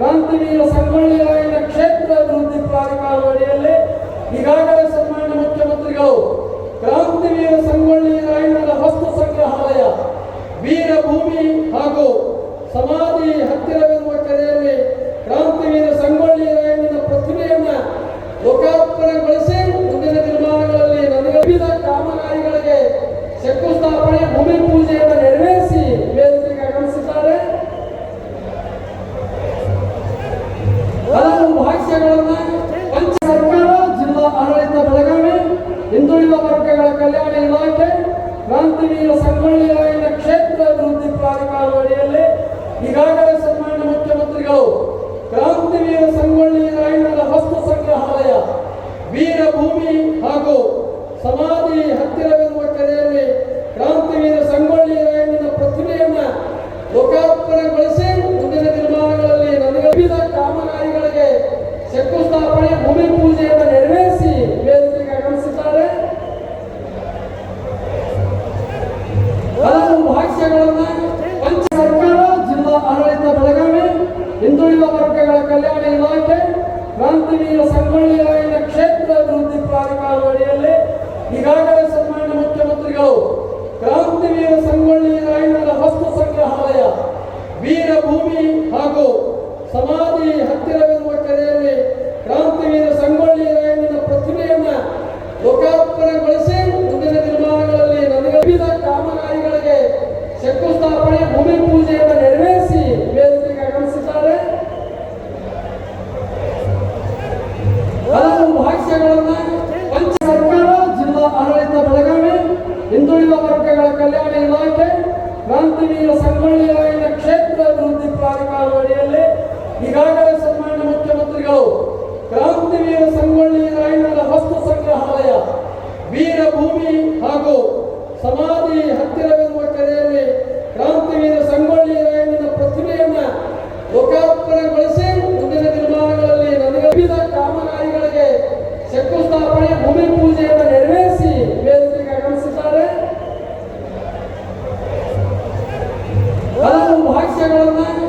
ಕ್ರಾಂತಿವೀರ ಸಂಗೊಳ್ಳಿ ರಾಯಣ್ಣ ಕ್ಷೇತ್ರ ಅಭಿವೃದ್ಧಿ ಪ್ರಾಧಿಕಾರದ ಅಡಿಯಲ್ಲಿ ಈಗಾಗಲೇ ಸನ್ಮಾನ್ಯ ಮುಖ್ಯಮಂತ್ರಿಗಳು ಕ್ರಾಂತಿವೀರ ಸಂಗೊಳ್ಳಿ ರಾಯಣ್ಣನ ವಸ್ತು ಸಂಗ್ರಹಾಲಯ ವೀರಭೂಮಿ ಹಾಗೂ ಸಮಾಧಿ ಹತ್ತಿರವಿರುವ ಕೆರೆಯಲ್ಲಿ ಕ್ರಾಂತಿವೀರ ಸಂಗೊಳ್ಳಿ ರಾಯಣ್ಣನ ಪ್ರತಿಮೆಯನ್ನ ಲೋಕಾರ್ಪಣೆಗೊಳಿಸಿ ಮುಂದಿನ ದಿನಮಾನಗಳಲ್ಲಿ ನನಗೆ ವಿವಿಧ ಕಾಮಗಾರಿಗಳಿಗೆ ಶಂಕುಸ್ಥಾಪನೆ, ಭೂಮಿ ಪೂಜೆಯನ್ನು ಇಲಾಖೆ ಕ್ರಾಂತಿವೀರ ಸಂಗೊಳ್ಳಿ ರಾಯಣ್ಣ ಕ್ಷೇತ್ರ ಅಭಿವೃದ್ಧಿ ಪ್ರಾಧಿಕಾರದ ಅಡಿಯಲ್ಲಿ ಈಗಾಗಲೇ ಸನ್ಮಾನ್ಯ ಮುಖ್ಯಮಂತ್ರಿಗಳು ಕ್ರಾಂತಿವೀರ ಸಂಗೊಳ್ಳಿ ರಾಯಣ್ಣನ ವಸ್ತು ಸಂಗ್ರಹಾಲಯ ವೀರಭೂಮಿ ಹಾಗೂ ಸಮಾಧಿ ಹತ್ತಿರವಿರುವ ಕೆರೆಯಲ್ಲಿ ಕ್ರಾಂತಿವೀರ ಸಂಗೊಳ್ಳಿ ರಾಯಣ್ಣನ ಪ್ರತಿಮೆಯನ್ನ ಲೋಕಾರ್ಪಣೆಗೊಳಿಸಿ ಮುಂದಿನ ನಿರ್ಮಾಣಗಳಲ್ಲಿ ನನಗೆ ವಿವಿಧ ಕಾಮಗಾರಿಗಳಿಗೆ ಶಂಕುಸ್ಥಾಪನೆ, ಭೂಮಿ ಪೂಜೆಯನ್ನು ಕ್ರಾಂತಿವೀರ ಸಂಗೊಳ್ಳಿ ರಾಯಣ್ಣ ಕ್ಷೇತ್ರ ಅಭಿವೃದ್ಧಿ ಪ್ರಾಧಿಕಾರದ ಅಡಿಯಲ್ಲಿ ಈಗಾಗಲೇ ಸನ್ಮಾನ್ಯ ಮುಖ್ಯಮಂತ್ರಿಗಳು ಕ್ರಾಂತಿವೀರ ಸಂಗೊಳ್ಳಿ ರಾಯಣ್ಣನ ವಸ್ತು ಸಂಗ್ರಹಾಲಯ ವೀರಭೂಮಿ ಹಾಗೂ ಸಮಾಧಿ ಹತ್ತಿರವಿರುವ ಕೆರೆಯಲ್ಲಿ ಕ್ರಾಂತಿವೀರ ಸಂಗೊಳ್ಳಿ ರಾಯಣ್ಣನ ಪ್ರತಿಮೆಯನ್ನ ಲೋಕಾರ್ಪಣೆಗೊಳಿಸಿ ಮುಂದಿನ ನಿರ್ಮಾಣಗಳಲ್ಲಿ ನನಗೆ ವಿವಿಧ ಕಾಮಗಾರಿಗಳಿಗೆ ಶಂಕುಸ್ಥಾಪನೆ, ಭೂಮಿ ಪೂಜೆಯನ್ನು ಕ್ರಾಂತಿವೀರ ಸಂಗೊಳ್ಳಿ ರಾಯಣ್ಣ ಕ್ಷೇತ್ರ ಅಭಿವೃದ್ಧಿ ಪ್ರಾಧಿಕಾರದ ಅಡಿಯಲ್ಲಿ ಈಗಾಗಲೇ ಸನ್ಮಾನ್ಯ ಮುಖ್ಯಮಂತ್ರಿಗಳು ಕ್ರಾಂತಿವೀರ ಸಂಗೊಳ್ಳಿ ರಾಯಣ್ಣನ ವಸ್ತು ಸಂಗ್ರಹಾಲಯ ವೀರಭೂಮಿ ಹಾಗೂ ಸಮಾಧಿ ಹತ್ತಿರವಿರುವ ಕೆರೆಯಲ್ಲಿ ಕ್ರಾಂತಿವೀರ ಸಂಗೊಳ್ಳಿ ರಾಯಣ್ಣನ ಪ್ರತಿಮೆಯನ್ನ ಲೋಕಾರ್ಪಣೆಗೊಳಿಸಿ ಮುಂದಿನ ದಿನಮಾನಗಳಲ್ಲಿ ನನಗೆ ವಿವಿಧ ಕಾಮಗಾರಿಗಳಿಗೆ ಶಂಕುಸ್ಥಾಪನೆ, ಭೂಮಿ ಪೂಜೆಯನ್ನು ನೆರವೇರಿಸಿ